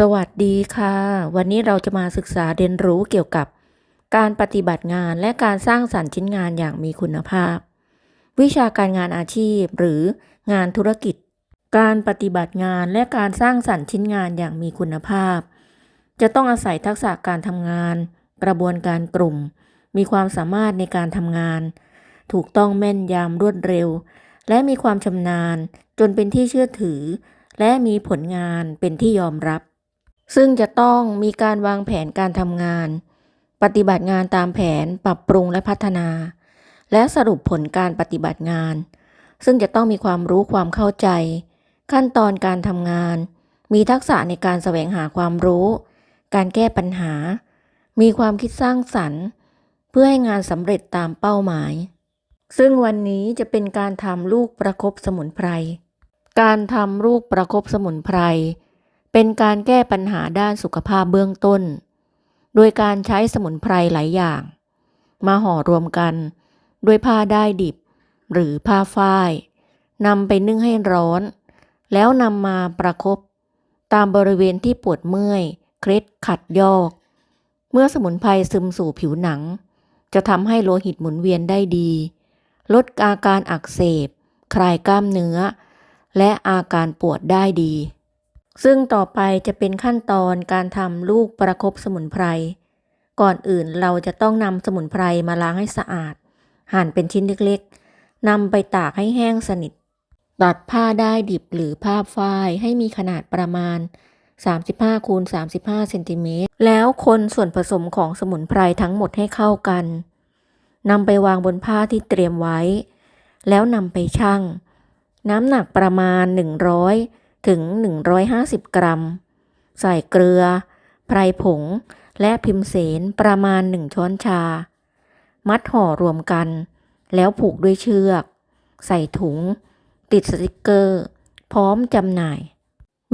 สวัสดีค่ะ วันนี้เราจะมาศึกษาเรียนรู้เกี่ยวกับ การปฏิบัติงานและการสร้างสรรค์ชิ้นงานอย่างมีคุณภาพ วิชาการงานอาชีพหรืองานธุรกิจ การปฏิบัติงานและการสร้างสรรค์ชิ้นงานอย่างมีคุณภาพ จะต้องอาศัยทักษะการทำงาน กระบวนการกลุ่ม มีความสามารถในการทำงาน ถูกต้องแม่นยำรวดเร็ว และมีความชำนาญจนเป็นที่เชื่อถือ และมีผลงานเป็นที่ยอมรับ ซึ่งจะต้องมีการวางแผนการทำงาน ปฏิบัติงานตามแผนปรับปรุงและพัฒนา และสรุปผลการปฏิบัติงาน ซึ่งจะต้องมีความรู้ความเข้าใจ ขั้นตอนการทำงาน มีทักษะในการแสวงหาความรู้ การแก้ปัญหา มีความคิดสร้างสรรค์ เพื่อให้งานสำเร็จตามเป้าหมาย ซึ่งวันนี้จะเป็นการทำลูกประคบสมุนไพร การทำลูกประคบสมุนไพร เป็นการแก้ปัญหาด้านสุขภาพเบื้องต้น โดยการใช้สมุนไพรหลายอย่าง มาห่อรวมกัน ด้วยผ้าได้ดิบ หรือผ้าฝ้ายนำไปนึ่งให้ร้อน แล้วนำมาประคบตามบริเวณที่ปวดเมื่อย เคล็ดขัดยอก เมื่อสมุนไพรซึมสู่ผิวหนัง จะทำให้โลหิตหมุนเวียนได้ดี ลดอาการอักเสบ คลายกล้ามเนื้อ และอาการปวดได้ดี ซึ่งต่อไปจะเป็นขั้นตอนการทำลูกประคบสมุนไพร ก่อนอื่นเราจะต้องนำสมุนไพรมาล้างให้สะอาด หั่นเป็นชิ้นเล็กๆนำไปตากให้แห้งสนิท ตัดผ้าได้ดิบหรือผ้าฝ้ายให้มีขนาดประมาณ 35คูณ35เซนติเมตรแล้วคนส่วนผสมของสมุนไพรทั้งหมดให้เข้ากันนำไปวางบนผ้าที่เตรียมไว้ แล้วนำไปชั่ง น้ำหนักประมาณ 100 ถึง 150 กรัม ใส่เกลือ ไพรผง และพิมเสนประมาณ 1 ช้อนชา มัดห่อรวมกัน แล้วผูกด้วยเชือก ใส่ถุง ติดสติกเกอร์ พร้อมจำหน่าย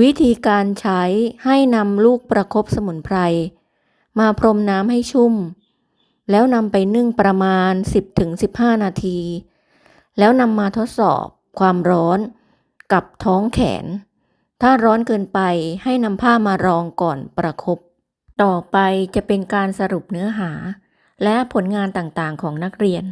วิธีการใช้ให้นำลูกประคบสมุนไพร มาพรมน้ำให้ชุ่ม แล้วนำไปนึ่งประมาณ 10-15 นาที แล้วนำมาทดสอบความร้อนกับท้องแขน ถ้าร้อนเกินไปให้นำผ้ามารองก่อนประคบต่อไปจะเป็นการสรุปเนื้อหา และผลงานต่างๆของนักเรียน